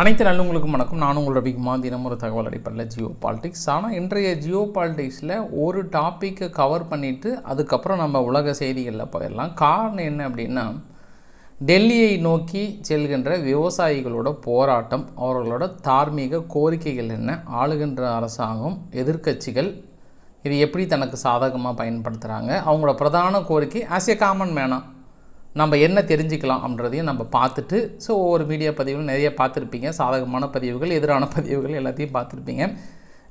அனைத்து நல்லவங்களுக்கும் வணக்கம். நான் உங்களோட ரவிக்குமா தினம் ஒரு தகவல் அடிப்படையில் ஜியோ பாலிடிக்ஸ் ஆனால் இன்றைய ஜியோ பாலிடிக்ஸில் ஒரு டாப்பிக்கை கவர் பண்ணிவிட்டு அதுக்கப்புறம் நம்ம உலக செய்திகளில் போயிடலாம். காரணம் என்ன அப்படின்னா டெல்லியை நோக்கி செல்கின்ற விவசாயிகளோட போராட்டம் அவர்களோட தார்மீக கோரிக்கைகள் என்ன ஆளுகின்ற அரசாங்கம் எதிர்க்கட்சிகள் இது எப்படி தனக்கு சாதகமாக பயன்படுத்துகிறாங்க அவங்களோட பிரதான கோரிக்கை ஆஸ் எ காமன் மேனாக நம்ம என்ன தெரிஞ்சுக்கலாம் அப்படின்றதையும் நம்ம பார்த்துட்டு ஸோ ஒவ்வொரு மீடியா பதிவுகள் நிறைய பார்த்துருப்பீங்க. சாதகமான பதிவுகள் எதிரான பதிவுகள் எல்லாத்தையும் பார்த்துருப்பீங்க.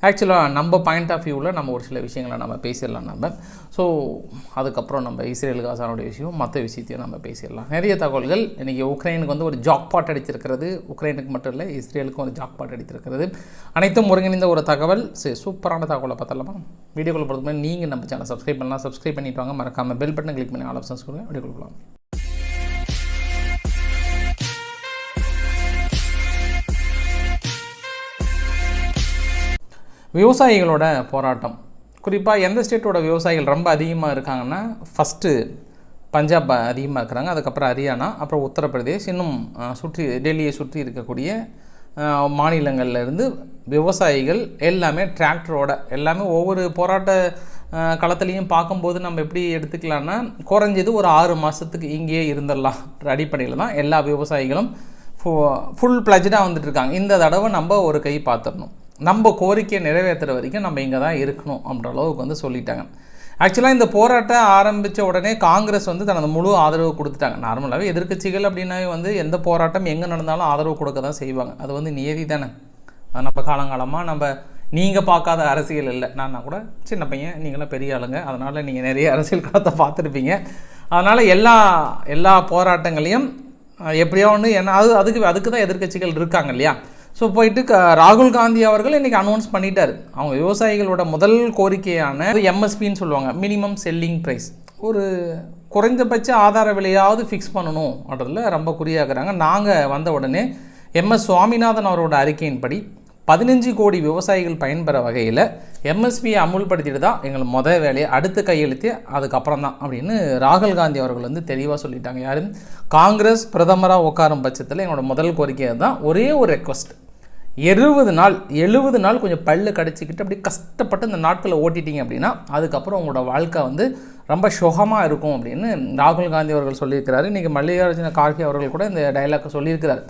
ஆக்சுவலாக நம்ம பாயிண்ட் ஆஃப் வியூவில் நம்ம ஒரு சில விஷயங்களை நம்ம பேசிடலாம் நம்ம. ஸோ அதுக்கப்புறம் நம்ம இஸ்ரேல் காசானுடைய விஷயம் மற்ற விஷயத்தையும் நம்ம பேசிடலாம். நிறைய தகவல்கள். இன்றைக்கி உக்ரைனுக்கு வந்து ஒரு ஜாக்பாட் அடித்திருக்கிறது. உக்ரைனுக்கு மட்டும் இல்லை இஸ்ரேலுக்கும் ஒரு ஜாக்பாட் அடித்திருக்கிறது. அனைத்தும் ஒருங்கிணைந்த ஒரு தகவல். சரி சூப்பரான தகவலை பார்த்தலாமா வீடியோக்குள்ள பொறுத்த நீங்கள் நம்ம சேனல் சப்ஸ்கிரைப் பண்ணலாம். சப்ஸ்கிரைப் பண்ணிவிட்டு வாங்க. மறக்காமல் பெல் பட்டன் கிளிக் பண்ணி ஆல் ஆப்ஷன்ஸ் கொடுங்க. வீடியோ கொடுக்கலாம் விவசாயிகளோட போராட்டம். குறிப்பாக எந்த ஸ்டேட்டோட விவசாயிகள் ரொம்ப அதிகமாக இருக்காங்கன்னா ஃபஸ்ட்டு பஞ்சாப் அதிகமாக இருக்கிறாங்க அதுக்கப்புறம் ஹரியானா அப்புறம் உத்தரப்பிரதேஷ் இன்னும் சுற்றி டெல்லியை சுற்றி இருக்கக்கூடிய மாநிலங்கள்லேருந்து விவசாயிகள் எல்லாமே டிராக்டரோட எல்லாமே ஒவ்வொரு போராட்ட களத்துலேயும் பார்க்கும்போது நம்ம எப்படி எடுத்துக்கலான்னா குறைஞ்சது ஒரு ஆறு மாதத்துக்கு இங்கேயே இருந்துடலாம். அடிப்படையில் தான் எல்லா விவசாயிகளும் ஃபுல் பிளஜடாக வந்துட்டு இருக்காங்க. இந்த தடவை நம்ம ஒரு கை பார்த்துடணும். நம்ம கோரிக்கையை நிறைவேற்றுற வரைக்கும் நம்ம இங்கே தான் இருக்கணும் அப்படின்ற அளவுக்கு வந்து சொல்லிட்டாங்க. ஆக்சுவலாக இந்த போராட்டம் ஆரம்பித்த உடனே காங்கிரஸ் வந்து தனது முழு ஆதரவு கொடுத்துட்டாங்க. நார்மலாகவே எதிர்க்கட்சிகள் அப்படின்னாவே வந்து எந்த போராட்டம் எங்கே நடந்தாலும் ஆதரவு கொடுக்க தான் செய்வாங்க. அது வந்து நியதி தானே. அது நம்ம காலங்காலமாக நம்ம நீங்கள் பார்க்காத அரசியல் இல்லை. நான் கூட சின்ன பையன் நீங்களாம் பெரிய ஆளுங்க. அதனால் நீங்கள் நிறைய அரசியல் காலத்தை பார்த்துருப்பீங்க. அதனால் எல்லா எல்லா போராட்டங்களையும் எப்படியோ ஒன்று ஏன்னா அது அதுக்கு அதுக்கு தான் எதிர்க்கட்சிகள் இருக்காங்க இல்லையா? ஸோ போயிட்டு க ராகுல் காந்தி அவர்கள் இன்றைக்கி அனௌன்ஸ் பண்ணிட்டார். அவங்க விவசாயிகளோட முதல் கோரிக்கையான எம்எஸ்பின்னு சொல்லுவாங்க. மினிமம் செல்லிங் ப்ரைஸ் ஒரு குறைந்தபட்ச ஆதார விலையாவது ஃபிக்ஸ் பண்ணணும் அப்படின்றதுல ரொம்ப குறியாக்குறாங்க. நாங்கள் வந்த உடனே எம்எஸ் சுவாமிநாதன் அவரோட அறிக்கையின்படி பதினஞ்சு கோடி விவசாயிகள் பயன்பெற வகையில் எம்எஸ்பியை அமுல்படுத்திட்டு தான் எங்கள் முதல் வேலையை அடுத்து கையெழுத்து அதுக்கப்புறம் தான் அப்படின்னு ராகுல் காந்தி அவர்கள் வந்து தெளிவாக சொல்லிட்டாங்க. யாரும் காங்கிரஸ் பிரதமராக உட்காரும் பட்சத்தில் என்னோட முதல் கோரிக்கை தான் ஒரே ஒரு ரெக்வஸ்ட் எழுபது நாள் எழுபது நாள் கொஞ்சம் பல்லு கடிச்சிக்கிட்டு அப்படி கஷ்டப்பட்டு இந்த நாட்களை ஓட்டிட்டீங்க அப்படின்னா அதுக்கப்புறம் உங்களோட வாழ்க்கை வந்து ரொம்ப சுகமாக இருக்கும் அப்படின்னு ராகுல் காந்தி அவர்கள் சொல்லியிருக்கிறாரு. இன்றைக்கி மல்லிகார்ஜுன கார்கே அவர்கள் கூட இந்த டைலாக்கை சொல்லியிருக்கிறார்.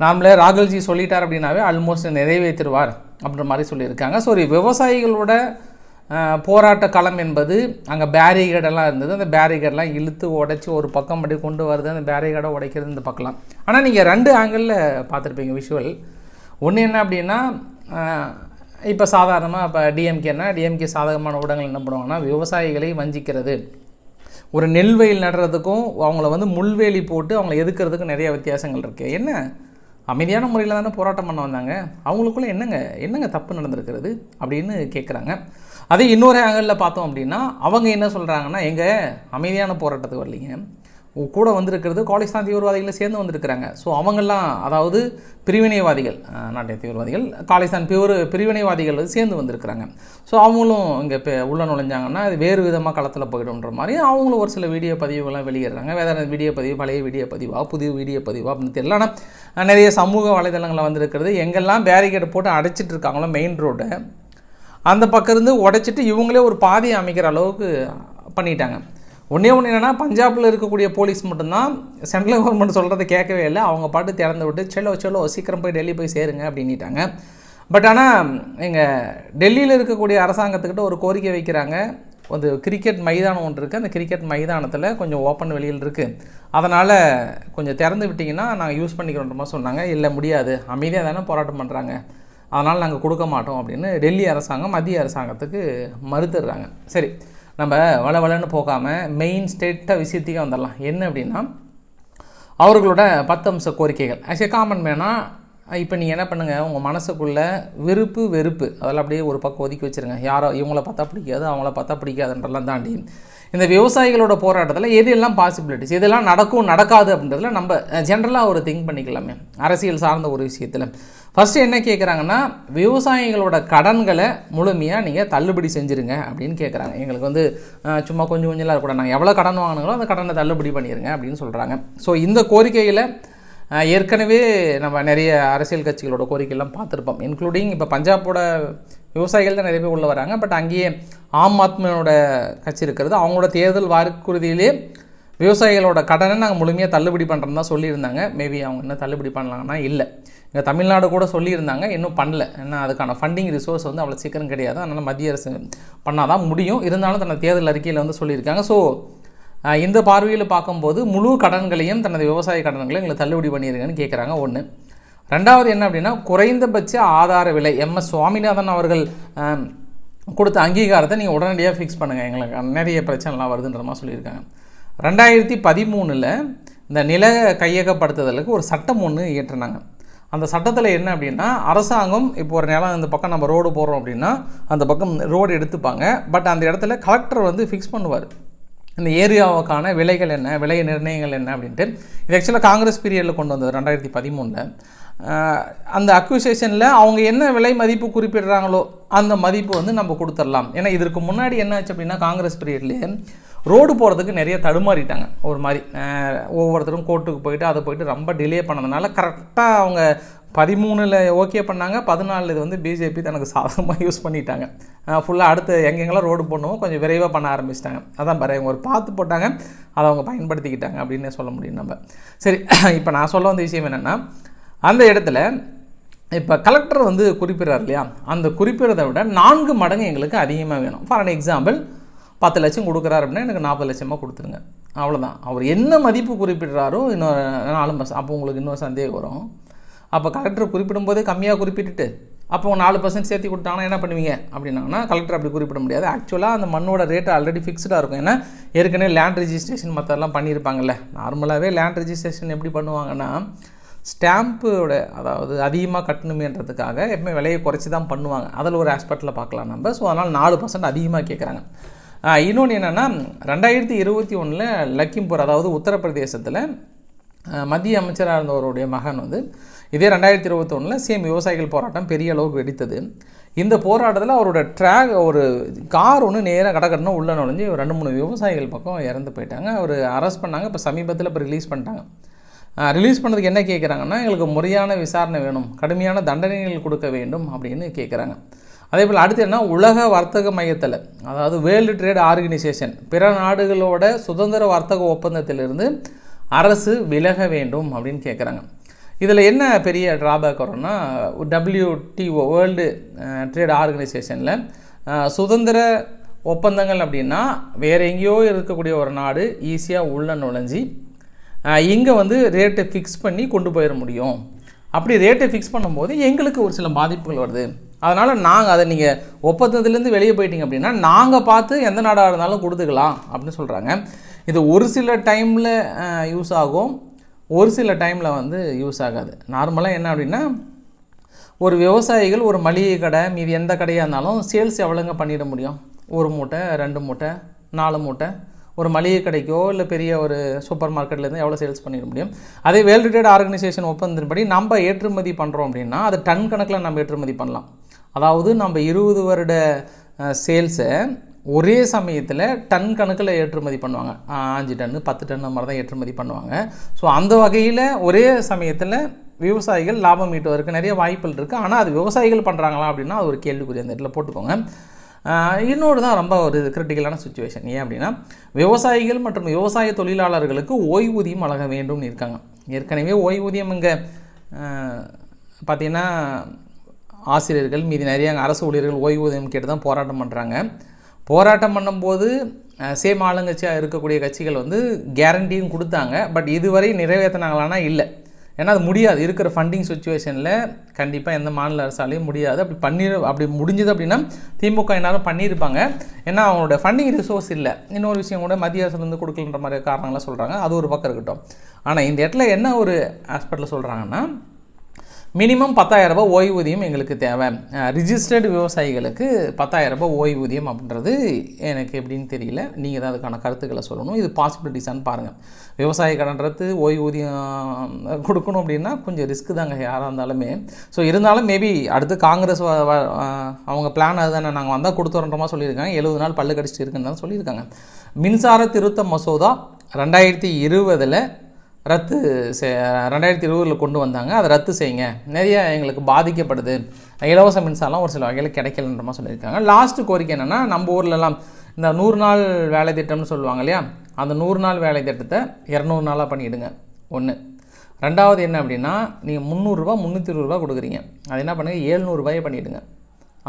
நாமளே ராகுல்ஜி சொல்லிட்டார் அப்படின்னாவே ஆல்மோஸ்ட் நிறைவேற்றிடுவார் அப்படின்ற மாதிரி சொல்லியிருக்காங்க. ஸோ ஒரு விவசாயிகளோட போராட்ட களம் என்பது அங்கே பேரிகேடெல்லாம் இருந்தது. அந்த பேரிகேடெல்லாம் இழுத்து உடைச்சி ஒரு பக்கம் அப்படி கொண்டு வருது. அந்த பேரிகேடை உடைக்கிறது இந்த பக்கலாம் ஆனால் நீங்கள் ரெண்டு ஆங்கிளில் பார்த்துருப்பீங்க விஷுவல் ஒன்று என்ன அப்படின்னா இப்போ சாதாரணமாக இப்போ டிஎம்கேனா டிஎம்கே சாதகமான ஊடகங்கள் என்ன பண்ணுவாங்கன்னா விவசாயிகளை வஞ்சிக்கிறது. ஒரு நெல் வயல் நடுறதுக்கும் அவங்கள வந்து முள்வேலி போட்டு அவங்கள எதுக்கிறதுக்கும் நிறைய வித்தியாசங்கள் இருக்குது என்ன? அமைதியான முறையில் தானே போராட்டம் பண்ண வந்தாங்க. அவங்களுக்குள்ள என்னங்க என்னங்க தப்பு நடந்திருக்கிறது அப்படின்னு கேட்குறாங்க அதே இன்னொரு ஆங்கிளில் பார்த்தோம் அப்படின்னா அவங்க என்ன சொல்கிறாங்கன்னா எங்கள் அமைதியான போராட்டத்துக்கு வரலீங்க. கூட வந்திருக்கிறது காலிஸ்தான் தீவிரவாதிகளை சேர்ந்து வந்திருக்கிறாங்க. ஸோ அவங்கெல்லாம் அதாவது பிரிவினைவாதிகள் நாட்டிய தீவிரவாதிகள் காலிஸ்தான் பிவர் பிரிவினைவாதிகள் சேர்ந்து வந்திருக்கிறாங்க. ஸோ அவங்களும் இங்கே இப்போ உள்ளே நுழைஞ்சாங்கன்னா அது வேறு விதமாக களத்தில் போயிடும்ன்ற மாதிரி அவங்களும் ஒரு சில வீடியோ பதிவுகள்லாம் வெளியிடுறாங்க. வேறு வீடியோ பதிவு பழைய வீடியோ பதிவாக புதிய வீடியோ பதிவாக அப்படின்னு தெரியல. ஆனால் நிறைய சமூக வலைதளங்களில் வந்திருக்கிறது எங்கெல்லாம் பேரிகேட் போட்டு அடைச்சிட்டு இருக்காங்களோ மெயின் ரோட்டை அந்த பக்கம் இருந்து உடைச்சிட்டு இவங்களே ஒரு பாதையை அமைக்கிற அளவுக்கு பண்ணிட்டாங்க. ஒன்றே ஒன்று என்னென்னா பஞ்சாபில் இருக்கக்கூடிய போலீஸ் மட்டும்தான் சென்ட்ரல் கவர்மெண்ட் சொல்கிறத கேட்கவே இல்லை. அவங்க பாட்டு திறந்து விட்டு செல்லோ செல்லோ சீக்கிரம் போய் டெல்லி போய் சேருங்க அப்படின்ட்டாங்க பட் ஆனால் எங்கள் டெல்லியில் இருக்கக்கூடிய அரசாங்கத்துக்கிட்ட ஒரு கோரிக்கை வைக்கிறாங்க. ஒரு கிரிக்கெட் மைதானம் ஒன்று இருக்குது அந்த கிரிக்கெட் மைதானத்தில் கொஞ்சம் ஓப்பன் வெளியில் இருக்குது அதனால் கொஞ்சம் திறந்து விட்டிங்கன்னா நாங்கள் யூஸ் பண்ணிக்கிறோன்ற மாதிரி சொன்னாங்க. இல்லை முடியாது. அமைதியாக தானே போராட்டம் பண்ணுறாங்க அதனால் நாங்கள் கொடுக்க மாட்டோம் அப்படின்னு டெல்லி அரசாங்கம் மத்திய அரசாங்கத்துக்கு மறுத்துடுறாங்க. சரி. நம்ம வள வளன்னு போகாமல் மெயின் ஸ்டேட்டாக விஷயத்துக்கே வந்துடலாம். என்ன அப்படின்னா அவர்களோட பத்து அம்ச கோரிக்கைகள் ஆக்சுவலி காமன் மேனாக இப்போ நீங்கள் என்ன பண்ணுங்கள் உங்கள் மனசுக்குள்ளே வெறுப்பு வெறுப்பு அதெல்லாம் அப்படியே ஒரு பக்கம் ஒதுக்கி வச்சுருங்க. யாரோ இவங்கள பார்த்தா பிடிக்காது அவங்கள பார்த்தா பிடிக்காதுன்றலாம் தாண்டி இந்த விவசாயிகளோட போராட்டத்தில் எது எல்லாம் பாசிபிலிட்டிஸ் இதெல்லாம் நடக்கும் நடக்காது அப்படின்றதுல நம்ம ஜென்ரலாக ஒரு திங்க் பண்ணிக்கலாமே. அரசியல் சார்ந்த ஒரு விஷயத்தில். ஃபஸ்ட்டு என்ன கேட்குறாங்கன்னா விவசாயிகளோட கடன்களை முழுமையாக நீங்கள் தள்ளுபடி செஞ்சுருங்க அப்படின்னு கேட்குறாங்க எங்களுக்கு வந்து சும்மா கொஞ்சம் கொஞ்சம்லாம் இருக்கக்கூடாது. நாங்கள் எவ்வளோ கடன் வாங்கினாங்களோ அந்த கடனை தள்ளுபடி பண்ணிடுங்க அப்படின்னு சொல்கிறாங்க ஸோ இந்த கோரிக்கையில் ஏற்கனவே நம்ம நிறைய அரசியல் கட்சிகளோட கோரிக்கைலாம் பார்த்துருப்போம். இன்க்ளூடிங் இப்போ பஞ்சாபோட விவசாயிகள் தான் நிறைய பேர் உள்ள வராங்க. பட் அங்கேயே ஆம் ஆத்மியோட கட்சி இருக்கிறது. அவங்களோட தேர்தல் வாக்குறுதியிலே விவசாயிகளோட கடனை நாங்கள் முழுமையாக தள்ளுபடி பண்ணுறோம் தான் சொல்லியிருந்தாங்க. மேபி அவங்க என்ன தள்ளுபடி பண்ணலாங்கன்னா இல்லை. இங்கே தமிழ்நாடு கூட சொல்லியிருந்தாங்க. இன்னும் பண்ணல. ஏன்னா அதுக்கான ஃபண்டிங் ரிசோர்ஸ் வந்து அவ்வளோ சீக்கிரம் கிடையாது. அதனால் மத்திய அரசு பண்ணால் தான் முடியும். இருந்தாலும் தனது தேர்தல் அறிக்கையில் வந்து சொல்லியிருக்காங்க. ஸோ இந்த பார்வையில் பார்க்கும்போது முழு கடன்களையும் தனது விவசாய கடன்களையும் எங்களை தள்ளுபடி பண்ணியிருக்கேன்னு கேட்குறாங்க ஒன்று ரெண்டாவது என்ன அப்படின்னா குறைந்தபட்ச ஆதார விலை. எம்எஸ் சுவாமிநாதன் அவர்கள் கொடுத்த அங்கீகாரத்தை நீங்கள் உடனடியாக ஃபிக்ஸ் பண்ணுங்கள் எங்களுக்கு நிறைய பிரச்சனைலாம் வருதுன்ற மாதிரி சொல்லியிருக்காங்க. ரெண்டாயிரத்தி பதிமூணில் இந்த நில கையகப்படுத்துதலுக்கு ஒரு சட்டம் ஒன்று இயற்றினாங்க. அந்த சட்டத்தில் என்ன அப்படின்னா அரசாங்கம் இப்போ ஒரு நிலம் இந்த பக்கம் நம்ம ரோடு போடுறோம் அப்படின்னா அந்த பக்கம் ரோடு எடுத்துப்பாங்க. பட் அந்த இடத்துல கலெக்டர் வந்து ஃபிக்ஸ் பண்ணுவார். இந்த ஏரியாவுக்கான விலைகள் என்ன விலை நிர்ணயங்கள் என்ன அப்படின்ட்டு இது ஆக்சுவலாக காங்கிரஸ் பீரியடில் கொண்டு வந்தது ரெண்டாயிரத்தி பதிமூணில். அந்த அக்விசேஷனில் அவங்க என்ன விலை மதிப்பு குறிப்பிடுறாங்களோ அந்த மதிப்பு வந்து நம்ம கொடுத்துடலாம். ஏன்னா இதற்கு முன்னாடி என்ன ஆச்சு அப்படின்னா காங்கிரஸ் பீரியட்லேயே ரோடு போகிறதுக்கு நிறைய தடுமாறிட்டாங்க. ஒரு மாதிரி ஒவ்வொருத்தரும் கோர்ட்டுக்கு போயிட்டு அதை போயிட்டு ரொம்ப டிலே பண்ணதுனால கரெக்டாக அவங்க பதிமூணில் ஓகே பண்ணாங்க. பதினாலில் இது வந்து பிஜேபி தனக்கு சாதகமாக யூஸ் பண்ணிட்டாங்க. ஃபுல்லாக அடுத்து எங்கெங்கெல்லாம் ரோடு போடணுமோ கொஞ்சம் விரைவாக பண்ண ஆரம்பிச்சிட்டாங்க. அதான் பாரு அவங்க ஒரு பார்த்து போட்டாங்க. அதை அவங்க பயன்படுத்திக்கிட்டாங்க அப்படின்னு சொல்ல முடியும் நம்ம. சரி இப்போ நான் சொல்ல வந்த விஷயம் என்னென்னா அந்த இடத்துல இப்போ கலெக்டர் வந்து குறிப்பிட்றார் இல்லையா? அந்த குறிப்பிடுறதை விட நான்கு மடங்கு எங்களுக்கு அதிகமாக வேணும். ஃபார் அன் எக்ஸாம்பிள் பத்து லட்சம் கொடுக்குறாரு அப்படின்னா எனக்கு நாற்பது லட்சமாக கொடுத்துருங்க. அவ்வளோதான் அவர் என்ன மதிப்பு குறிப்பிடுறாரோ இன்னொரு நாலு மாதம் அப்போ உங்களுக்கு இன்னொரு சந்தேகம் வரும். அப்போ கலெக்டர் குறிப்பிடும்போதே கம்மியாக குறிப்பிட்டுட்டு அப்போ நாலு பர்சன்ட் சேர்த்து கொடுத்தாங்கன்னா என்ன பண்ணுவீங்க? அப்படின்னாங்கன்னா கலெக்டர் அப்படி குறிப்பிட முடியாது. ஆக்சுவலாக அந்த மண்ணோட ரேட் ஆல்ரெடி ஃபிக்ஸ்டாக இருக்கும். ஏன்னா ஏற்கனவே லேண்ட் ரெஜிஸ்ட்ரேஷன் மற்றெல்லாம் பண்ணியிருப்பாங்கல்ல. நார்மலாகவே லேண்ட் ரெஜிஸ்ட்ரேஷன் எப்படி பண்ணுவாங்கன்னா ஸ்டாம்ப்போட அதாவது அதிகமாக கட்டணுமேன்றதுக்காக எப்பவுமே விலையை குறைச்சி தான் பண்ணுவாங்க. அதில் ஒரு ஆஸ்பெக்டில் பார்க்கலாம் நம்ம. ஸோ அதனால் நாலு பர்சன்ட் அதிகமாக கேட்குறாங்க. இன்னொன்று என்னென்னா ரெண்டாயிரத்தி இருபத்தி ஒன்றில் லக்கிம்பூர் அதாவது உத்தரப்பிரதேசத்தில் மத்திய அமைச்சராக இருந்தவருடைய மகன் வந்து இதே ரெண்டாயிரத்தி இருபத்தொன்னில் சேம் விவசாயிகள் போராட்டம் பெரிய அளவுக்கு வெடித்தது. இந்த போராட்டத்தில் அவரோட ட்ராக் ஒரு கார் ஒன்று நேராக கடக்கடணும் உள்ளே நுழைஞ்சு ஒரு ரெண்டு மூணு விவசாயிகள் பக்கம் இறந்து போயிட்டாங்க. அவர் அரெஸ்ட் பண்ணாங்க இப்போ சமீபத்தில் இப்போ ரிலீஸ் பண்ணிட்டாங்க. ரிலீஸ் பண்ணதுக்கு என்ன கேட்குறாங்கன்னா எங்களுக்கு முறையான விசாரணை வேணும் கடுமையான தண்டனைகள் கொடுக்க வேண்டும் அப்படின்னு கேட்குறாங்க அதே போல் அடுத்து என்ன உலக வர்த்தக மையத்தில் அதாவது வேர்ல்டு ட்ரேட் ஆர்கனைசேஷன் பிற நாடுகளோட சுதந்திர வர்த்தக ஒப்பந்தத்திலிருந்து அரசு விலக வேண்டும் அப்படின்னு கேட்குறாங்க இதில் என்ன பெரிய ட்ராபேக் வரும்னா டபிள்யூடிஓ வேர்ல்டு ட்ரேட் ஆர்கனைசேஷனில் சுதந்திர ஒப்பந்தங்கள் அப்படின்னா வேறு எங்கேயோ இருக்கக்கூடிய ஒரு நாடு ஈஸியாக உள்ள நுழைஞ்சி இங்கே வந்து ரேட்டை ஃபிக்ஸ் பண்ணி கொண்டு போயிட முடியும். அப்படி ரேட்டை ஃபிக்ஸ் பண்ணும்போது எங்களுக்கு ஒரு சில பாதிப்புகள் வருது. அதனால் நாங்கள் அதை நீங்கள் ஒப்பந்தத்துலேருந்து வெளியே போயிட்டீங்க அப்படின்னா நாங்கள் பார்த்து எந்த நாடாக இருந்தாலும் கொடுத்துக்கலாம் அப்படின்னு சொல்கிறாங்க இது ஒரு சில டைமில் யூஸ் ஆகும். ஒரு சில டைமில் வந்து யூஸ் ஆகாது. நார்மலாக என்ன அப்படின்னா ஒரு விவசாயிகள் ஒரு மளிகை கடை மீதி எந்த கடையாக இருந்தாலும் சேல்ஸ் எவ்வளோங்க பண்ணிட முடியும்? ஒரு மூட்டை ரெண்டு மூட்டை நாலு மூட்டை ஒரு மளிகை கடைக்கோ இல்லை பெரிய ஒரு சூப்பர் மார்க்கெட்லேருந்து எவ்வளோ சேல்ஸ் பண்ணிட முடியும்? அதே வேல் ரிலேட்டட் ஆர்கனைசேஷன் ஒப்பந்தத்தின்படி நம்ம ஏற்றுமதி பண்ணுறோம் அப்படின்னா அது டன் கணக்கில் நம்ம ஏற்றுமதி பண்ணலாம். அதாவது நம்ம இருபது வருட சேல்ஸை ஒரே சமயத்தில் டன் கணக்கில் ஏற்றுமதி பண்ணுவாங்க. அஞ்சு டன்னு பத்து டன் அந்த மாதிரி தான் ஏற்றுமதி பண்ணுவாங்க. ஸோ அந்த வகையில் ஒரே சமயத்தில் விவசாயிகள் லாபம் ஈட்டுவதற்கு நிறைய வாய்ப்புகள் இருக்குது ஆனால் அது விவசாயிகள் பண்ணுறாங்களா அப்படின்னா அது ஒரு கேள்விக்குரிய அந்த இடத்துல போட்டுக்கோங்க. இன்னொரு தான் ரொம்ப ஒரு கிரிட்டிக்கலான சுச்சுவேஷன் ஏன் அப்படின்னா விவசாயிகள் மற்றும் விவசாய தொழிலாளர்களுக்கு ஓய்வூதியம் வழங்க வேண்டும்னு இருக்காங்க. ஏற்கனவே ஓய்வூதியம் இங்கே பார்த்திங்கன்னா ஆசிரியர்கள் மீதி நிறைய அரசு ஊழியர்கள் ஓய்வூதியம் கேட்டு தான் போராட்டம் பண்ணுறாங்க போராட்டம் பண்ணும்போது சேம் ஆளுங்கட்சியாக இருக்கக்கூடிய கட்சிகள் வந்து கேரண்டியும் கொடுத்தாங்க. பட் இதுவரை நிறைவேற்றினாங்களானா இல்லை. ஏன்னா அது முடியாது. இருக்கிற ஃபண்டிங் சுச்சுவேஷனில் கண்டிப்பாக எந்த மாநில அரசாலையும் முடியாது. அப்படி பண்ணி அப்படி முடிஞ்சது அப்படின்னா திமுக என்னாலும் பண்ணியிருப்பாங்க. ஏன்னா அவங்களோட ஃபண்டிங் ரிசோர்ஸ் இல்லை. இன்னொரு விஷயம் கூட மத்திய அரசுலேருந்து கொடுக்கலன்ற மாதிரி காரணங்களாம் சொல்கிறாங்க அது ஒரு பக்கம் இருக்கட்டும். ஆனால் இந்த இடத்துல என்ன ஒரு ஆஸ்பெக்டில் சொல்கிறாங்கன்னா மினிமம் பத்தாயிரம் ரூபாய் ஓய்வூதியம் எங்களுக்கு தேவை. ரிஜிஸ்டர்டு விவசாயிகளுக்கு பத்தாயிரம் ரூபாய் ஓய்வூதியம் அப்படின்றது எனக்கு எப்படின்னு தெரியல. நீங்கள் தான் அதுக்கான கருத்துக்களை சொல்லணும். இது பாசிபிலிட்டிஸான்னு பாருங்கள் விவசாய கடன்றது ஓய்வூதியம் கொடுக்கணும் அப்படின்னா கொஞ்சம் ரிஸ்க் தாங்க யாராக இருந்தாலுமே. ஸோ இருந்தாலும் மேபி அடுத்து காங்கிரஸ் அவங்க பிளான் அதுதானே. நாங்கள் வந்தால் கொடுத்துறோன்றமா சொல்லியிருக்காங்க. எழுபது நாள் பல்லு கடிச்சிட்டு இருக்குன்னு தான் சொல்லியிருக்காங்க. மின்சார திருத்த மசோதா ரெண்டாயிரத்தி இருபதில் ரத்து செ ரெண்டாயிரத்தி இருபதில் கொண்டு வந்தாங்க. அதை ரத்து செய்யுங்க. நிறைய எங்களுக்கு பாதிக்கப்படுது. இலவச மின்சாரம் ஒரு சில வகையில் கிடைக்கலன்ற மாதிரி சொல்லியிருக்காங்க. லாஸ்ட்டு கோரிக்கை என்னென்னா நம்ம ஊர்லலாம் இந்த நூறு நாள் வேலை திட்டம்னு சொல்லுவாங்க இல்லையா? அந்த நூறு நாள் வேலை திட்டத்தை இரநூறு நாளாக பண்ணிவிடுங்க ஒன்று ரெண்டாவது என்ன அப்படின்னா நீங்கள் முந்நூறுரூவா முந்நூற்றி இருபது ரூபா கொடுக்குறீங்க. அது என்ன பண்ணுங்கள் ஏழ்நூறுபாயே பண்ணிவிடுங்க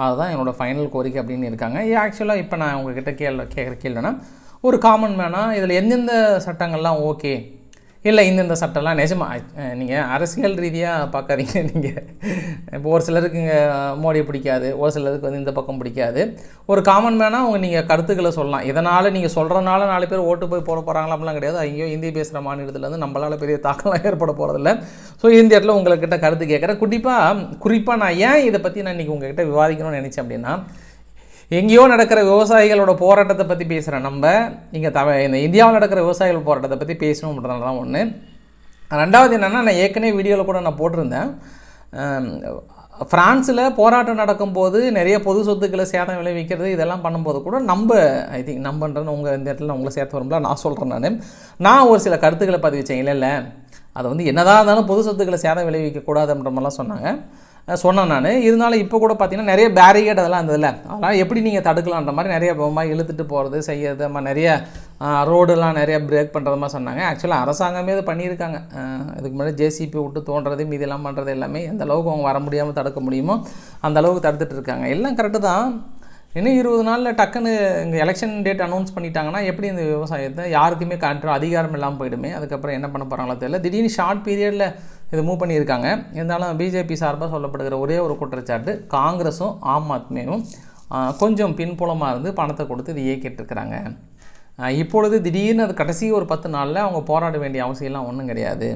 அதுதான் என்னோடய ஃபைனல் கோரிக்கை அப்படின்னு இருக்காங்க. ஆக்சுவலாக இப்போ நான் உங்ககிட்ட கேள்வி கேட்குற கேள்வினா ஒரு காமன் மேனாக இதில் எந்தெந்த சட்டங்கள்லாம் ஓகே இல்லை இந்தந்த சட்டம்லாம் நிஜமாக நீங்கள் அரசியல் ரீதியாக பார்க்காதீங்க நீங்கள் இப்போ ஒரு சிலருக்கு இங்கே மோடியை பிடிக்காது ஒரு சிலருக்கு வந்து இந்த பக்கம் பிடிக்காது. ஒரு காமன் மேனாக அவங்க நீங்கள் கருத்துக்களை சொல்லலாம். இதனால் நீங்கள் சொல்கிறனால நாலு பேர் ஓட்டு போய் போட போகிறாங்களா அப்படிலாம் கிடையாது. ஐயோ ஹிந்தி பேசுகிற மாநிலத்தில் வந்து நம்மளால் பெரிய தாக்கம்லாம் ஏற்பட போகிறதில்ல ஸோ இந்த இடத்துல உங்கள்கிட்ட கருத்து கேட்குறேன். குறிப்பாக குறிப்பாக நான் ஏன் இதை பற்றி நான் இன்றைக்கி உங்ககிட்ட விவாதிக்கணும்னு நினச்சேன் அப்படின்னா எங்கேயோ நடக்கிற விவசாயிகளோட போராட்டத்தை பற்றி பேசுகிறேன் நம்ம இங்கே தவ இந்த இந்தியாவில் நடக்கிற விவசாயிகள் போராட்டத்தை பற்றி பேசணுன்றதுனால தான் ஒன்று ரெண்டாவது என்னென்னா நான் ஏற்கனவே வீடியோவில் கூட நான் போட்டிருந்தேன். ஃப்ரான்ஸில் போராட்டம் நடக்கும்போது நிறைய பொது சொத்துக்களை சேதம் விளைவிக்கிறது இதெல்லாம் பண்ணும்போது கூட நம்ம ஐ திங்க் நம்பன்றன்னு உங்கள் இந்த இடத்துல உங்களை சேர்த்து வரும்ல நான் சொல்கிறேன் நான். நான் ஒரு சில கருத்துக்களை பதிவிச்சேன். இல்லை இல்லை. அதை வந்து என்னதான் இருந்தாலும் பொது சொத்துக்களை சேதம் விளைவிக்கக்கூடாதுன்ற மாதிரிலாம் சொன்னாங்க. சொன்னேன் நான். இருந்தாலும் இப்போ கூட பார்த்தீங்கன்னா நிறைய பேரிகேட் அதெல்லாம் இருந்ததில்ல. அதெல்லாம் எப்படி நீங்கள் தடுக்கலான்ற மாதிரி நிறைய மாதிரி இழுத்துட்டு போகிறது செய்யறது அம்மா நிறைய ரோடெல்லாம் நிறைய பிரேக் பண்ணுறது மாதிரி சொன்னாங்க. ஆக்சுவலாக அரசாங்கமே இது பண்ணியிருக்காங்க. இதுக்கு முன்னாடி ஜேசிபி விட்டு தோன்றது மீதெல்லாம் பண்ணுறது எல்லாமே எந்த அளவுக்கு அவங்க வர முடியாமல் தடுக்க முடியுமோ அந்த அளவுக்கு தடுத்துட்டு இருக்காங்க. எல்லாம் கரெக்டு தான். இன்னும் இருபது நாளில் டக்குன்னு இங்கே எலெக்ஷன் டேட் அனௌன்ஸ் பண்ணிட்டாங்கன்னா எப்படி இந்த விவசாயத்தை யாருக்குமே கண்ட்ரோல் அதிகாரம் இல்லாமல் போயிடுமே. அதுக்கப்புறம் என்ன பண்ண போகிறாங்களோ தெரியல. திடீர்னு ஷார்ட் பீரியடில் இது மூவ் பண்ணியிருக்காங்க. இருந்தாலும் பிஜேபி சார்பாக சொல்லப்படுகிற ஒரே ஒரு குற்றச்சாட்டு காங்கிரஸும் ஆம் ஆத்மியும் கொஞ்சம் பின்புலமாக இருந்து பணத்தை கொடுத்து இது இயக்கிட்டு இருக்கிறாங்க. இப்பொழுது திடீர்னு அது கடைசி ஒரு பத்து நாளில் அவங்க போராட வேண்டிய அவசியம்லாம் ஒன்றும் கிடையாது.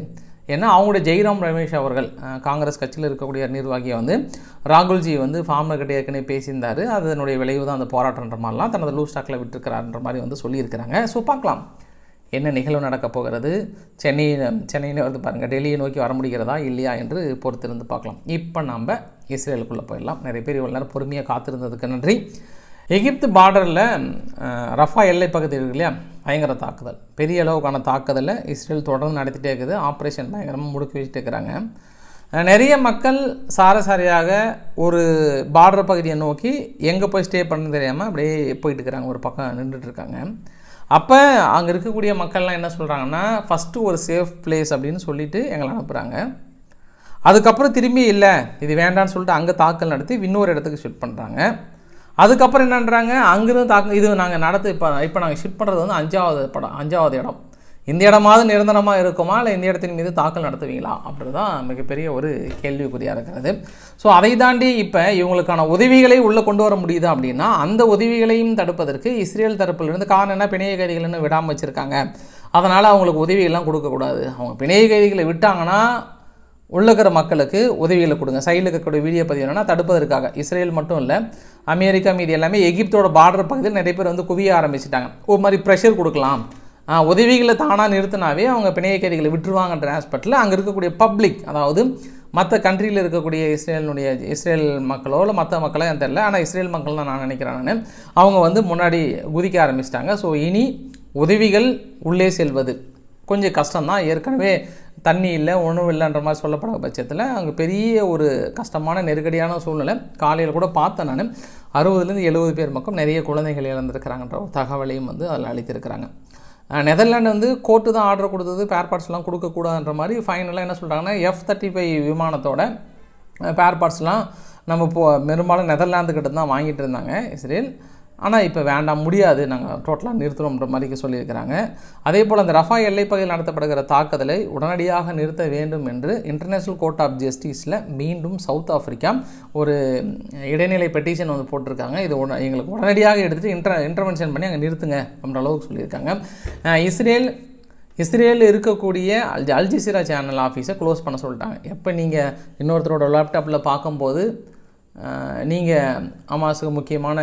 ஏன்னா அவங்களுடைய ஜெய்ராம் ரமேஷ் அவர்கள் காங்கிரஸ் கட்சியில் இருக்கக்கூடிய நிர்வாகியை வந்து ராகுல்ஜி வந்து ஃபார்மர்கிட்ட ஏற்கனவே பேசியிருந்தார். அதனுடைய விளைவு தான் அந்த போராட்டன்ற மாதிரிலாம் தனது லூஸ் ஸ்டாக்கில் விட்டுருக்கிறாருன்ற மாதிரி வந்து சொல்லியிருக்கிறாங்க. ஸோ பார்க்கலாம். என்ன நிகழ்வு நடக்கப் போகிறது? சென்னையில் சென்னைன்னு வந்து பாருங்கள் டெல்லியை நோக்கி வர முடிகிறதா இல்லையா என்று பொறுத்திருந்து பார்க்கலாம். இப்போ நாம் இஸ்ரேலுக்குள்ளே போயிடலாம். நிறைய பேர் இவ்வளோ நேரம் பொறுமையாக காத்திருந்ததுக்கு நன்றி. எகிப்து பார்டரில் ரஃபா எல்லை பகுதி இருக்கு இல்லையா? பயங்கர தாக்குதல். பெரிய அளவுக்கான தாக்குதலை இஸ்ரேல் தொடர்ந்து நடத்திட்டே இருக்குது. ஆப்ரேஷன் பயங்கரமாக முடுக்கி வச்சுட்டு இருக்கிறாங்க. நிறைய மக்கள் சாரசாரியாக ஒரு பார்டர் பகுதியை நோக்கி எங்கே போய் ஸ்டே பண்ணு தெரியாமல் அப்படியே போயிட்டு இருக்கிறாங்க. ஒரு பக்கம் நின்றுட்டுருக்காங்க அப்போ அங்கே இருக்கக்கூடிய மக்கள்லாம் என்ன சொல்கிறாங்கன்னா ஃபஸ்ட்டு ஒரு சேஃப் பிளேஸ் அப்படின்னு சொல்லிவிட்டு எங்களை அனுப்புகிறாங்க அதுக்கப்புறம் திரும்பி இல்லை இது வேண்டான்னு சொல்லிட்டு அங்கே தாக்கல் நடத்தி இன்னொரு இடத்துக்கு ஷிஃப்ட் பண்ணுறாங்க அதுக்கப்புறம் என்னன்றாங்க அங்கேருந்து தாக்க இது நாங்கள் நடத்து இப்போ இப்போ நாங்கள் ஷிஃப்ட் பண்ணுறது வந்து அஞ்சாவது படம் அஞ்சாவது இடம். இந்த இடமாவது நிரந்தரமாக இருக்குமா? இல்லை இந்த இடத்தின் மீது தாக்கல் நடத்துவீங்களா? அப்படின்றது தான் மிகப்பெரிய ஒரு கேள்விக்குறியாக இருக்கிறது. ஸோ அதை தாண்டி இப்போ இவங்களுக்கான உதவிகளை உள்ளே கொண்டு வர முடியுது அப்படின்னா அந்த உதவிகளையும் தடுப்பதற்கு இஸ்ரேல் தரப்பிலிருந்து காரணம் என்ன பிணைய கைதிகள்னு விடாமல் வச்சுருக்காங்க. அதனால் அவங்களுக்கு உதவிகள்லாம் கொடுக்கக்கூடாது அவங்க பிணைய கைதிகளை விட்டாங்கன்னா உள்ளக்கிற மக்களுக்கு உதவிகளை கொடுங்க. சைடில் இருக்கக்கூடிய வீடியோ பதிவு என்னென்னா தடுப்பதற்காக. இஸ்ரேல் மட்டும் இல்லை அமெரிக்கா மீது எல்லாமே எகிப்தோட பார்டர் பகுதியில் நிறைய பேர் வந்து குவிய ஆரம்பிச்சிட்டாங்க. ஒரு மாதிரி ப்ரெஷர் கொடுக்கலாம். உதவிகளை தானாக நிறுத்தினாவே அவங்க பிணைய கைதிகளை விட்டுருவாங்கன்ற ஆஸ்பெக்டில் அங்கே இருக்கக்கூடிய பப்ளிக் அதாவது மற்ற கண்ட்ரியில் இருக்கக்கூடிய இஸ்ரேலினுடைய இஸ்ரேல் மக்களோ இல்லை மற்ற மக்களோ எனக்கு தெரில ஆனால் இஸ்ரேல் மக்கள் தான் நான் நினைக்கிறேன் நான். அவங்க வந்து முன்னாடி குதிக்க ஆரம்பிச்சிட்டாங்க. ஸோ இனி உதவிகள் உள்ளே செல்வது. கொஞ்சம் கஷ்டம்தான். ஏற்கனவே தண்ணி இல்லை உணவு இல்லைன்ற மாதிரி சொல்லப்பட பட்சத்தில் அங்கே பெரிய ஒரு கஷ்டமான நெருக்கடியான சூழ்நிலை. காலையில் கூட பார்த்தேன் நான். அறுபதுலேருந்து எழுபது பேர் மக்கள் நிறைய குழந்தைகள் இழந்திருக்கிறாங்கன்ற ஒரு தகவலையும் வந்து அதில் அளித்திருக்கிறாங்க. நெதர்லாண்டு வந்து கோர்ட்டு தான் ஆர்டர் கொடுத்தது பேர் பார்ட்ஸ்லாம் கொடுக்கக்கூடாதுன்ற மாதிரி ஃபைனலாக என்ன சொல்கிறாங்கன்னா எஃப் தேர்ட்டி ஃபைவ் விமானத்தோட பேர் பார்ட்ஸ்லாம் நம்ம இப்போ பெரும்பாலும் நெதர்லாந்து கிட்ட தான் வாங்கிட்டு இருந்தாங்க இஸ்ரேல். ஆனால் இப்போ வேண்டாம் முடியாது. நாங்கள் டோட்டலாக நிறுத்தணுன்ற மாதிரி சொல்லியிருக்கிறாங்க. அதே போல் அந்த ரஃபா எல்லைப்பகுதியில் நடத்தப்படுகிற தாக்குதலை உடனடியாக நிறுத்த வேண்டும் என்று இன்டர்நேஷ்னல் கோர்ட் ஆஃப் ஜஸ்டிஸில் மீண்டும் சவுத் ஆஃப்ரிக்கா ஒரு இடைநிலை பெட்டிஷன் வந்து போட்டிருக்காங்க. இது உட எங்களுக்கு உடனடியாக எடுத்துகிட்டு இன்டர் இன்டர்வென்ஷன் பண்ணி அங்கே நிறுத்துங்க அப்படின்ற அளவுக்கு சொல்லியிருக்காங்க. இஸ்ரேல் இஸ்ரேலில் இருக்கக்கூடிய அல் அல்ஜிசிரா சேனல் ஆஃபீஸை க்ளோஸ் பண்ண சொல்லிட்டாங்க. எப்போ நீங்கள் இன்னொருத்தரோட லேப்டாப்பில் பார்க்கும்போது நீங்கள் அமாஸுக்கு முக்கியமான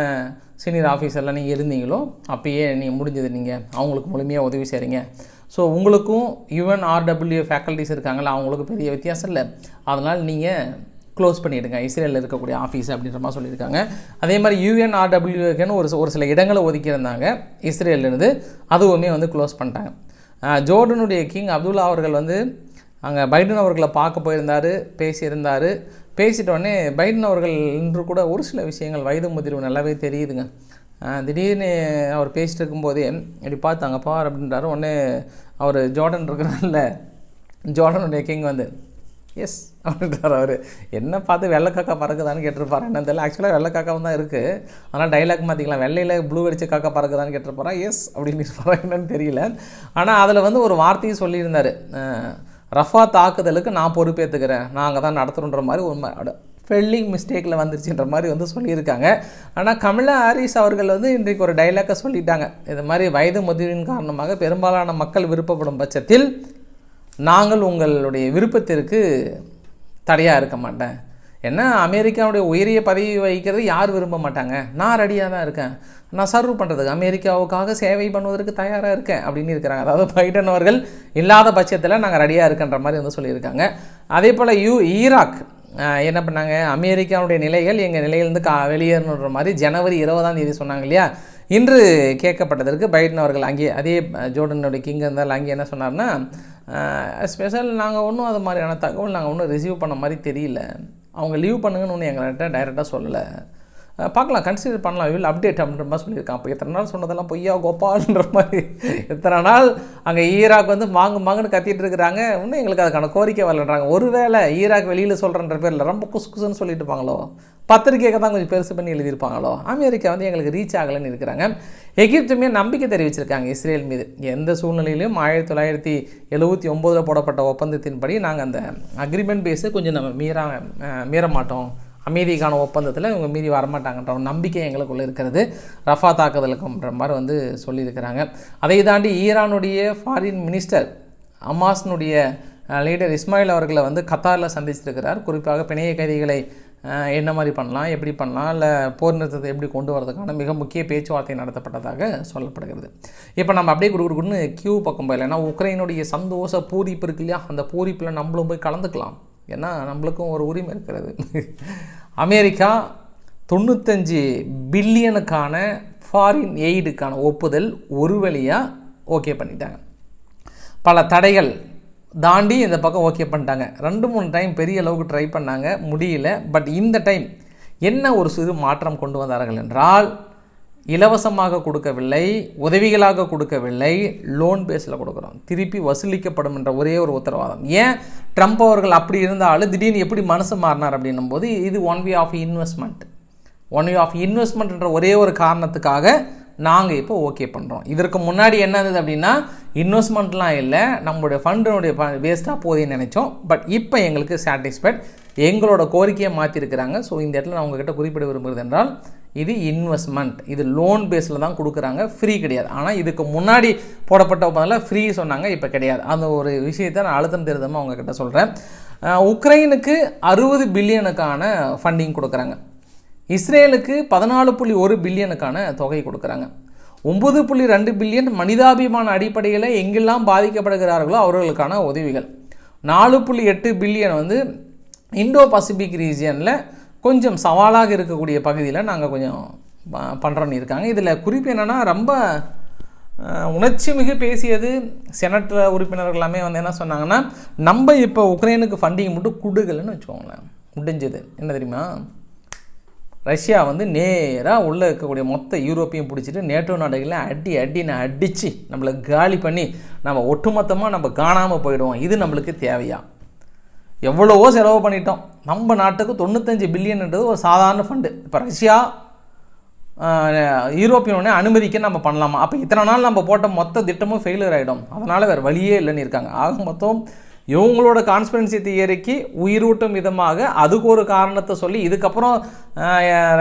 சீனியர் ஆஃபீஸரில் நீங்கள் இருந்தீங்களோ அப்பயே நீங்கள் முடிஞ்சது நீங்கள் அவங்களுக்கு முழுமையாக உதவி செய்கிறீங்க ஸோ உங்களுக்கும் யுஎன் ஆர்டபிள்யூ ஃபேக்கல்ட்டிஸ் இருக்காங்களா அவங்களுக்கு பெரிய வித்தியாசம் இல்லை. அதனால் நீங்கள் க்ளோஸ் பண்ணிவிடுங்க இஸ்ரேலில் இருக்கக்கூடிய ஆஃபீஸ் அப்படின்ற மாதிரி சொல்லியிருக்காங்க. அதே மாதிரி யூஎன்ஆர்டபிள்யூக்குன்னு ஒரு ஒரு சில இடங்களை ஒதுக்கியிருந்தாங்க. இஸ்ரேலேருந்து அதுவுமே வந்து க்ளோஸ் பண்ணிட்டாங்க. ஜோர்டனுடைய கிங் அப்துல்லா அவர்கள் வந்து அங்கே பைடன் அவர்களை பார்க்க போயிருந்தார் பேசியிருந்தார். பேசிட்ட உடனே பைடன் அவர்கள் இன்று கூட ஒரு சில விஷயங்கள் வயது முதிர்வு நல்லாவே தெரியுதுங்க. திடீர்னு அவர் பேசிட்டு இருக்கும்போதே இப்படி பார்த்தாங்க பார் அப்படின்றாரு. உடனே அவர் ஜோர்டன் இருக்கிறனால ஜோர்டனுடைய கிங் வந்து எஸ் அப்படின்றார் அவர். என்ன பார்த்து வெள்ளை காக்கா பறக்குதான்னு கேட்டிருப்பாரு? என்ன தெரியல. ஆக்சுவலாக வெள்ளைக்காக்காவும் தான் இருக்குது ஆனால் டைலாக் மாற்றிக்கலாம் வெள்ளையில் ப்ளூ அடிச்ச காக்கா பறக்குதான்னு கேட்டிருப்பாரா? எஸ் அப்படின்னு இருப்பாரா? என்னன்னு தெரியல. ஆனால் அதில் வந்து ஒரு வார்த்தையும் சொல்லியிருந்தார். ரஃபா தாக்குதலுக்கு நான் பொறுப்பேற்றுக்கிறேன் நாங்கள் தான் நடத்துகிறோன்ற மாதிரி ஒரு ஃபெல்லிங் மிஸ்டேக்கில் வந்துருச்சுன்ற மாதிரி வந்து சொல்லியிருக்காங்க. ஆனால் கமலா ஹாரிஸ் அவர்கள் வந்து இன்றைக்கு ஒரு டைலாக்கை சொல்லிட்டாங்க. இது மாதிரி வயது முதிர்வின் காரணமாக பெரும்பாலான மக்கள் விருப்பப்படும் பட்சத்தில் நாங்கள் உங்களுடைய விருப்பத்திற்கு தடையாக இருக்க மாட்டேன். ஏன்னா அமெரிக்காவுடைய உயரிய பதவி வகிக்கிறது யார் விரும்ப மாட்டாங்க? நான் ரெடியாக தான் இருக்கேன். நான் சர்வ் பண்ணுறதுக்கு அமெரிக்காவுக்காக சேவை பண்ணுவதற்கு தயாராக இருக்கேன் அப்படின்னு இருக்கிறாங்க. அதாவது பைடன் அவர்கள் இல்லாத பட்சத்தில் நாங்கள் ரெடியாக இருக்கின்ற மாதிரி வந்து சொல்லியிருக்காங்க. அதே போல் யூ ஈராக் என்ன பண்ணாங்க? அமெரிக்காவுடைய நிலைகள் எங்கள் நிலையிலேருந்து கா வெளியேறணுன்ற மாதிரி ஜனவரி இருபதாம் தேதி சொன்னாங்க இல்லையா? இன்று கேட்கப்பட்டதற்கு பைடன் அவர்கள் அங்கே அதே ஜோர்டனுடைய கிங் இருந்தால் அங்கே என்ன சொன்னார்னா ஸ்பெஷல் நாங்கள் ஒன்றும் அது மாதிரியான தகவல் நாங்கள் ஒன்றும் ரிசீவ் பண்ண மாதிரி தெரியல. அவங்க லீவ் பண்ணுங்கன்னு ஒன்று எங்கள்கிட்ட டைரெக்டாக சொல்லலை. பார்க்கலாம் கன்சிடர் பண்ணலாம். வில் அப்டேட் அப்படின்ற மாதிரி சொல்லியிருக்கான். அப்போ எத்தனை நாள் சொன்னதெல்லாம் பொய்யா கோபால்ன்ற மாதிரி. எத்தனை நாள் அங்கே ஈராக் வந்து மாங்கு மாங்குன்னு கத்திட்டு இருக்கிறாங்க. இன்னும் எங்களுக்கு அதுக்கான கோரிக்கை வரலன்றாங்க. ஒருவேளை ஈராக் வெளியில் சொல்கிறன்ற பேரில் ரொம்ப குசு குசுன்னு சொல்லிட்டு இருப்பாங்களோ? பத்திரிகைக்கு தான் கொஞ்சம் பெருசு பண்ணி எழுதியிருப்பாங்களோ? அமெரிக்கா வந்து எங்களுக்கு ரீச் ஆகலைன்னு இருக்கிறாங்க. எகிப்துமே நம்பிக்கை தெரிவிச்சிருக்காங்க இஸ்ரேல் மீது. எந்த சூழ்நிலையிலும் ஆயிரத்தி தொள்ளாயிரத்தி எழுபத்தி ஒம்போதில் போடப்பட்ட ஒப்பந்தத்தின்படி நாங்கள் அந்த அக்ரிமெண்ட் பேஸை கொஞ்சம் நம்ம மீற மீற மாட்டோம் அமைதிக்கான ஒப்பந்தத்தில் இவங்க மீறி வரமாட்டாங்கன்ற ஒரு நம்பிக்கை எங்களுக்குள்ளே இருக்கிறது. ரஃபா தாக்குதலுக்குன்ற மாதிரி வந்து சொல்லியிருக்கிறாங்க. அதை தாண்டி ஈரானுடைய ஃபாரின் மினிஸ்டர் அமாஸ்னுடைய லீடர் இஸ்மாயில் அவர்களை வந்து கத்தாரில் சந்திச்சிருக்கிறார். குறிப்பாக பிணைய கைதிகளை என்ன மாதிரி பண்ணலாம் எப்படி பண்ணலாம் இல்லை போர் நிறுத்தத்தை எப்படி கொண்டு வரதுக்கான மிக முக்கிய பேச்சுவார்த்தை நடத்தப்பட்டதாக சொல்லப்படுகிறது. இப்போ நம்ம அப்படியே குடு குடுன்னு கியூ பக்கம் போயிடலாம் ஏன்னா உக்ரைனுடைய சந்தோஷ பூரிப்பு இருக்கு இல்லையா? அந்த பூரிப்பில் நம்மளும் போய் கலந்துக்கலாம். ஏன்னா நம்மளுக்கும் ஒரு உரிமை இருக்கிறது. அமெரிக்கா தொண்ணூத்தஞ்சு பில்லியனுக்கான ஃபாரின் எய்டுக்கான ஒப்புதல் ஒரு வழியாக ஓகே பண்ணிட்டாங்க. பல தடைகள் தாண்டி இந்த பக்கம் ஓகே பண்ணிட்டாங்க. ரெண்டு மூணு டைம் பெரிய அளவுக்கு ட்ரை பண்ணாங்க. முடியல. பட் இந்த டைம் என்ன ஒரு சிறு மாற்றம் கொண்டு வந்தார்கள் என்றால் இலவசமாக கொடுக்கவில்லை உதவிகளாக கொடுக்கவில்லை லோன் பேஸில் கொடுக்குறோம். திருப்பி வசூலிக்கப்படும் என்ற ஒரே ஒரு உத்தரவாதம். ஏன்? ட்ரம்ப் அவர்கள் அப்படி இருந்தாலும் திடீர்னு எப்படி மனசு மாறினார் அப்படின்னும் போது இது one way of investment one way of இன்வெஸ்ட்மெண்ட்ன்ற ஒரே ஒரு காரணத்துக்காக நாங்கள் இப்போ ஓகே பண்ணுறோம் இதற்கு முன்னாடி என்ன இருந்தது அப்படின்னா இன்வெஸ்ட்மெண்ட்லாம் இல்லை நம்மளுடைய ஃபண்டினுடைய வேஸ்ட்டாக போதேன்னு நினச்சோம். பட் இப்போ எங்களுக்கு சாட்டிஸ்ஃபைட் எங்களோட கோரிக்கையை மாற்றிருக்கிறாங்க ஸோ இந்த இடத்துல நான் உங்ககிட்ட குறிப்பிட விரும்புகிறது என்றால் இது இன்வெஸ்ட்மெண்ட் இது லோன் பேஸில் தான் கொடுக்குறாங்க. ஃப்ரீ கிடையாது. ஆனால் இதுக்கு முன்னாடி போடப்பட்ட ஒப்பந்தத்தில் ஃப்ரீ சொன்னாங்க. இப்போ கிடையாது. அந்த ஒரு விஷயத்தை நான் அழுத்தம் திருத்தமாக அவங்கக்கிட்ட சொல்கிறேன் உக்ரைனுக்கு அறுபது பில்லியனுக்கான ஃபண்டிங் கொடுக்குறாங்க. இஸ்ரேலுக்கு பதினாலு புள்ளி ஒரு பில்லியனுக்கான தொகை கொடுக்குறாங்க. ஒம்பது புள்ளி ரெண்டு பில்லியன் மனிதாபிமான அடிப்படையில் எங்கெல்லாம் பாதிக்கப்படுகிறார்களோ அவர்களுக்கான உதவிகள். நாலு புள்ளி எட்டு பில்லியன் வந்து இந்தோ பசிபிக் ரீஜியனில் கொஞ்சம் சவாலாக இருக்கக்கூடிய பகுதியில் நாங்கள் கொஞ்சம் பண்ணுறோன்னு இருக்காங்க. இதில் குறிப்பு என்னென்னா ரொம்ப உணர்ச்சி மிகு பேசியது செனட் உறுப்பினர்கள் எல்லாமே வந்து என்ன சொன்னாங்கன்னா நம்ம இப்போ உக்ரைனுக்கு ஃபண்டிங் மட்டும் கொடுக்கலன்னு வச்சுக்கோங்களேன். முடிஞ்சது. என்ன தெரியுமா? ரஷ்யா வந்து நேராக உள்ளே இருக்கக்கூடிய மொத்த யூரோப்பையும் பிடிச்சிட்டு நேட்டோ நாடுகளை அடி அடின்னு அடித்து நம்மளை காலி பண்ணி நம்ம ஒட்டுமொத்தமாக நம்ம காணாமல் போயிடுவோம். இது நம்மளுக்கு தேவையா? எவ்வளவோ செலவு பண்ணிட்டோம். நம்ம நாட்டுக்கு தொண்ணூத்தஞ்சு பில்லியன்ன்றது ஒரு சாதாரண ஃபண்டு இப்போ ரஷ்யா யூரோப்பிய யூரோப்பியன் யூனியனை அனுமதிக்க நம்ம பண்ணலாமா? அப்போ இத்தனை நாள் நம்ம போட்ட மொத்த திட்டமும் ஃபெயிலியர் ஆகிடும் அதனால் வேறு வழியே இல்லைன்னு இருக்காங்க. ஆக மொத்தம் இவங்களோட கான்ஸ்பிரன்சி தியரிக்கு உயிரூட்டும் விதமாக அதுக்கு ஒரு காரணத்தை சொல்லி இதுக்கப்புறம்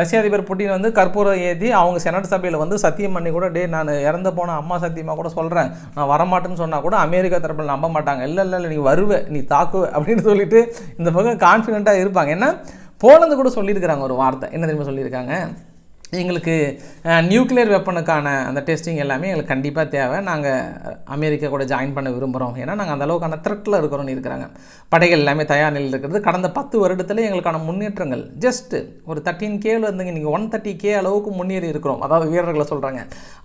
ரஷ்ய அதிபர் புட்டின் வந்து கற்பூரம் ஏற்றி அவங்க செனட் சபையில் வந்து சத்தியம் பண்ணி கூட டே நான் இறந்து போன அம்மா சத்தியமாக கூட சொல்கிறேன் நான் வரமாட்டேன்னு சொன்னால் கூட அமெரிக்கா தரப்பில் நம்ப மாட்டாங்க. இல்லை இல்லை இல்லை நீ வருவ நீ தாக்குவ அப்படின்னு சொல்லிட்டு இந்த பக்கம் கான்ஃபிடென்ட்டாக இருப்பாங்க. ஏன்னா போலந்து கூட சொல்லியிருக்கிறாங்க ஒரு வார்த்தை. என்ன தெரியுமா சொல்லியிருக்காங்க? எங்களுக்கு நியூக்ளியர் வெப்பனுக்கான அந்த டெஸ்டிங் எல்லாமே எங்களுக்கு கண்டிப்பாக தேவை. நாங்கள் அமெரிக்கா கூட ஜாயின் பண்ண விரும்புகிறோம் ஏன்னா நாங்கள் அந்த அளவுக்கான த்ரெட்டில் இருக்கிறோம்னு இருக்கிறாங்க. படைகள் எல்லாமே தயார் நிலையில் இருக்கிறது. கடந்த பத்து வருடத்தில் எங்களுக்கான முன்னேற்றங்கள் ஜஸ்ட்டு ஒரு தேர்ட்டின் கேல இருந்துங்க. நீங்கள் ஒன் தேர்ட்டி கே அளவுக்கு முன்னேறி இருக்கிறோம். அதாவது வீரர்களை சொல்கிறாங்க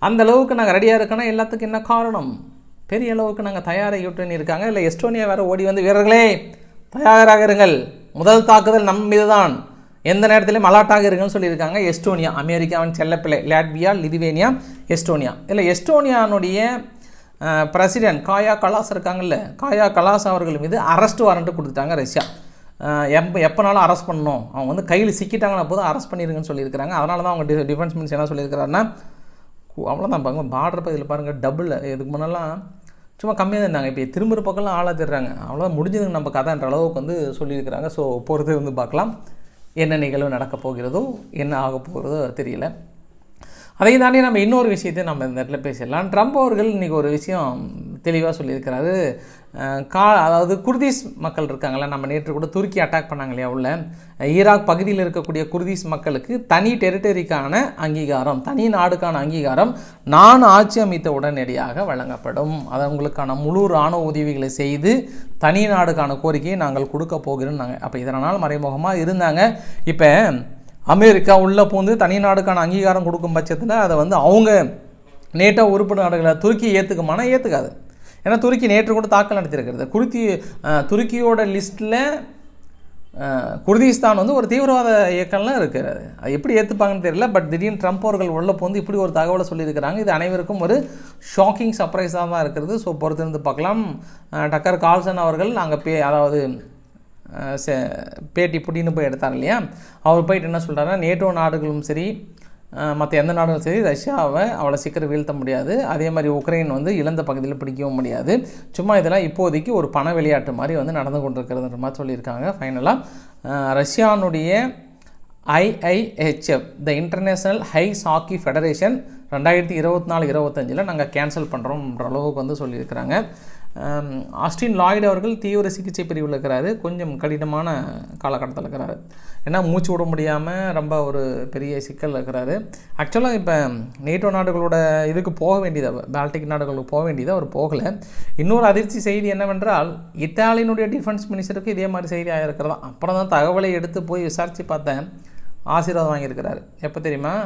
அந்த அளவுக்கு நாங்கள் ரெடியாக இருக்கோன்னா எல்லாத்துக்கும் என்ன காரணம்? பெரிய அளவுக்கு நாங்கள் தயாராகிவிட்டுன்னு இருக்காங்க. இல்லை எஸ்டோனியா வேறு ஓடி வந்து வீரர்களே தயாராக இருங்கள். முதல் தாக்குதல் நம் மீது தான் எந்த நேரத்திலையும் அலாட்டாக இருக்குன்னு சொல்லியிருக்காங்க. எஸ்டோனியா அமெரிக்காவின் செல்லப்பிள்ளை. Latvia Lithuania Estonia. இல்லை எஸ்டோனியானுடைய பிரசிடென்ட் காயா கலாஸ் இருக்காங்கல்ல. காயா கலாஸ் அவர்கள் மீது அரெஸ்ட் வாரண்ட்டு கொடுத்துட்டாங்க ரஷ்யா. அஹ் எப்போ எப்போனாலும் அரெஸ்ட் பண்ணணும். அவங்க வந்து கையில் சிக்கிட்டாங்கன்னா போதும் அரெஸ்ட் பண்ணிருங்கன்னு சொல்லியிருக்கிறாங்க. அதனால தான் அவங்க டி டிஃபென்ஸ் மினிஸ்டர் என்ன சொல்லியிருக்கிறாருன்னா அவ்வளோதான் பாருங்க பார்டர் பகுதியில் பாருங்கள் டபுள் இதுக்கு முன்னெல்லாம் சும்மா கம்மியாக தான் இருந்தாங்க. இப்போ திரும்புகிற பக்கம்லாம் ஆளாக தர்றாங்க அவ்வளோ முடிஞ்சதுங்க நம்ம கதைன்ற அளவுக்கு வந்து சொல்லியிருக்கிறாங்க. ஸோ போகிறது வந்து பார்க்கலாம். என்ன நிகழ்வு நடக்கப் போகிறதோ என்ன ஆக போகிறதோ தெரியல. அதை தாண்டி நம்ம இன்னொரு விஷயத்தை நம்ம இந்த இடத்துல பேசிடலாம். ட்ரம்ப் அவர்கள் இன்றைக்கி ஒரு விஷயம் தெளிவாக சொல்லியிருக்கிறாரு. கா அதாவது குர்தீஸ் மக்கள் இருக்காங்களா நம்ம நேற்று கூட துருக்கி அட்டாக் பண்ணாங்க இல்லையா உள்ள ஈராக் பகுதியில் இருக்கக்கூடிய குர்தீஸ் மக்களுக்கு தனி டெரிட்டரிக்கான அங்கீகாரம் தனி நாடுக்கான அங்கீகாரம் நான் ஆட்சி அமைத்த உடனடியாக வழங்கப்படும். அது அவங்களுக்கான முழு இராணுவ உதவிகளை செய்து தனி நாடுக்கான கோரிக்கையை நாங்கள் கொடுக்க போகிறோம் நாங்கள் அப்போ இதனால் மறைமுகமாக இருந்தாங்க. இப்போ அமெரிக்கா உள்ளே பூந்து தனி நாடுக்கான அங்கீகாரம் கொடுக்கும் பட்சத்தில் அதை வந்து அவங்க நேட்டோ உறுப்பு நாடுகளை துருக்கி ஏற்றுக்குமானா ஏற்றுக்காது ஏன்னா துருக்கி நேற்று கூட தாக்கல் நடத்தியிருக்கிறது. குருத்தி துருக்கியோட லிஸ்ட்டில் குர்திஸ்தான் வந்து ஒரு தீவிரவாத இயக்கம்லாம் இருக்கிறது. அது எப்படி ஏற்றுப்பாங்கன்னு தெரியல பட் திடீர்னு ட்ரம்ப் அவர்கள் உள்ள போந்து இப்படி ஒரு தகவலை சொல்லியிருக்கிறாங்க. இது அனைவருக்கும் ஒரு ஷாக்கிங் சர்ப்ரைஸாக தான் இருக்கிறது ஸோ பொறுத்திருந்து பார்க்கலாம். டக்கர் கால்சன் அவர்கள் அங்கே பே அதாவது பேட்டி புட்டின்னு போய் எடுத்தார் இல்லையா? அவர் போயிட்டு என்ன சொல்கிறாருன்னா நேட்டோ நாடுகளும் சரி மற்ற எந்த நாடும் சரி ரஷ்யாவை அவ்வளோ சீக்கிரம் வீழ்த்த முடியாது. அதே மாதிரி உக்ரைன் வந்து இழந்த பகுதியில் பிடிக்கவும் முடியாது. சும்மா இதெல்லாம் இப்போதைக்கு ஒரு பண விளையாட்டு மாதிரி வந்து நடந்து கொண்டிருக்கிறதுன்ற மாதிரி சொல்லியிருக்காங்க ஃபைனலாக ரஷ்யானுடைய IIHF the international ice hockey federation ரெண்டாயிரத்தி இருபத்தி நாலு இருபத்தஞ்சில் நாங்கள் கேன்சல் பண்ணுறோம்ன்ற அளவுக்கு வந்து சொல்லியிருக்கிறாங்க. ஆஸ்டின் லாய்டு அவர்கள் தீவிர சிகிச்சை பிரிவில் இருக்கிறாரு. கொஞ்சம் கடினமான காலகட்டத்தில் இருக்கிறாரு. ஏன்னா மூச்சு விட முடியாமல் ரொம்ப ஒரு பெரிய சிக்கல் இருக்கிறாரு. ஆக்சுவலாக இப்போ நேட்டோ நாடுகளோட இதுக்கு போக வேண்டியது பால்டிக் நாடுகளுக்கு போக வேண்டியது அவர் போகலை. இன்னொரு அதிர்ச்சி செய்தி என்னவென்றால் இத்தாலியினுடைய டிஃபென்ஸ் மினிஸ்டருக்கு இதே மாதிரி செய்தி ஆகிருக்கிறதா அப்புறம் தான் தகவலை எடுத்து போய் விசாரித்து பார்த்தேன். ஆசீர்வாதம் வாங்கியிருக்கிறாரு. எப்போ தெரியுமா?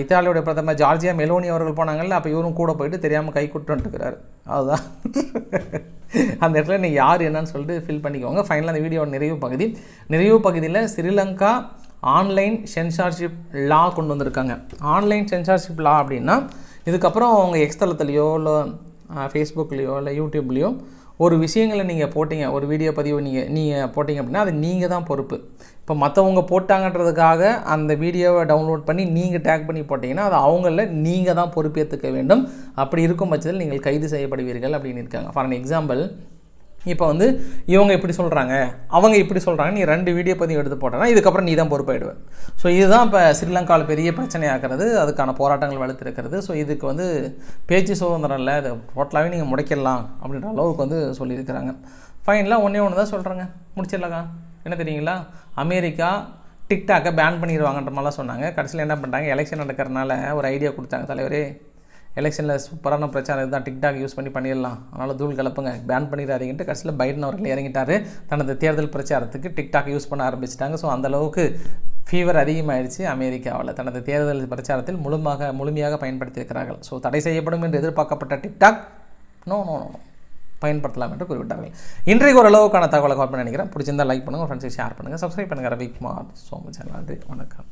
இத்தாலியோட பிரதமர் ஜார்ஜியா மெலோனி அவர்கள் போனாங்கல்ல அப்போ இவரும் கூட போயிட்டு தெரியாமல் கை குட்டுருக்கிறாரு அதுதான். அந்த இடத்துல நீங்கள் யார் என்னன்னு சொல்லிட்டு ஃபில் பண்ணிக்கோங்க. ஃபைனலாக அந்த வீடியோட நிறைவு பகுதி. நிறைவு பகுதியில் ஸ்ரீலங்கா ஆன்லைன் சென்சார்ஷிப் லா கொண்டு வந்திருக்காங்க. ஆன்லைன் சென்சார்ஷிப் லா அப்படின்னா இதுக்கப்புறம் அவங்க எக்ஸ்தலத்துலேயோ இல்லை ஃபேஸ்புக்லேயோ இல்லை யூடியூப்லேயோ ஒரு விஷயங்களை நீங்கள் போட்டீங்க ஒரு வீடியோ பதிவு நீங்கள் நீங்கள் போட்டீங்க அப்படின்னா அது நீங்கள் தான் பொறுப்பு. இப்போ மற்றவங்க போட்டாங்கன்றதுக்காக அந்த வீடியோவை டவுன்லோட் பண்ணி நீங்கள் டேக் பண்ணி போட்டிங்கன்னா அது அவங்கள நீங்கள் தான் பொறுப்பேற்றுக்க வேண்டும். அப்படி இருக்கும் பட்சத்தில் நீங்கள் கைது செய்யப்படுவீர்கள் அப்படின்னு இருக்காங்க. ஃபார் அன் எக்ஸாம்பிள் இப்போ வந்து இவங்க இப்படி சொல்கிறாங்க அவங்க இப்படி சொல்கிறாங்க நீ ரெண்டு வீடியோ பதிவு எடுத்து போட்டேன்னா இதுக்கப்புறம் நீ தான் பொறுப்பாயிடுவேன் ஸோ இதுதான் இப்போ ஸ்ரீலங்காவில் பெரிய பிரச்சனையாகிறது அதுக்கான போராட்டங்கள் வலுத்திருக்கிறது. ஸோ இதுக்கு வந்து பேச்சு சுதந்திரம் இல்லை இது டோட்டலாகவே நீங்கள் முடைக்கிடலாம் அப்படின்ற அளவுக்கு வந்து சொல்லியிருக்கிறாங்க. ஃபைனலாக ஒன்றே ஒன்று தான் சொல்கிறேங்க முடிச்சிடலாக்கா. என்ன தெரியுங்களா? அமெரிக்கா டிக்டாக்கை பேன் பண்ணிடுவாங்கன்ற மாதிரிலாம் சொன்னாங்க. கடைசியில் என்ன பண்ணிட்டாங்க? எலெக்ஷன் நடக்கிறனால ஒரு ஐடியா கொடுத்தாங்க தலைவரே. எலெக்ஷனில் சூப்பரான பிரச்சாரம் இதுதான் டிக்டாக் யூஸ் பண்ணி பண்ணிடலாம். அதனால் தூள் கலப்புங்க. பேன் பண்ணிடாதீங்கன்ட்டு கடைசியில் பைடன் அவர்கள் இறங்கிட்டார். தனது தேர்தல் பிரச்சாரத்துக்கு டிக்டாக் யூஸ் பண்ண ஆரம்பிச்சிட்டாங்க. ஸோ அந்த அளவுக்கு ஃபீவர் அதிகமாகிடுச்சு அமெரிக்காவில். தனது தேர்தல் பிரச்சாரத்தில் முழுமாக முழுமையாக பயன்படுத்தியிருக்கிறார்கள். ஸோ தடை செய்யப்படும் என்று எதிர்பார்க்கப்பட்ட டிக்டாக் நோ நோ நோ பயன்படுத்தலாம் என்று குறிப்பிட்டார்கள். இன்றைக்கு ஒரு அளவுக்கான தகவலை கவர் பண்ணி நினைக்கிறேன். பிடிச்சிருந்தா லைக் பண்ணுங்கள் ஃப்ரெண்ட்ஸுக்கு ஷேர் பண்ணுங்கள் சப்ஸ்கிரைப் பண்ணுங்கள் ரவிக்குமார் ஸோ மச் நன்றி. வணக்கம்.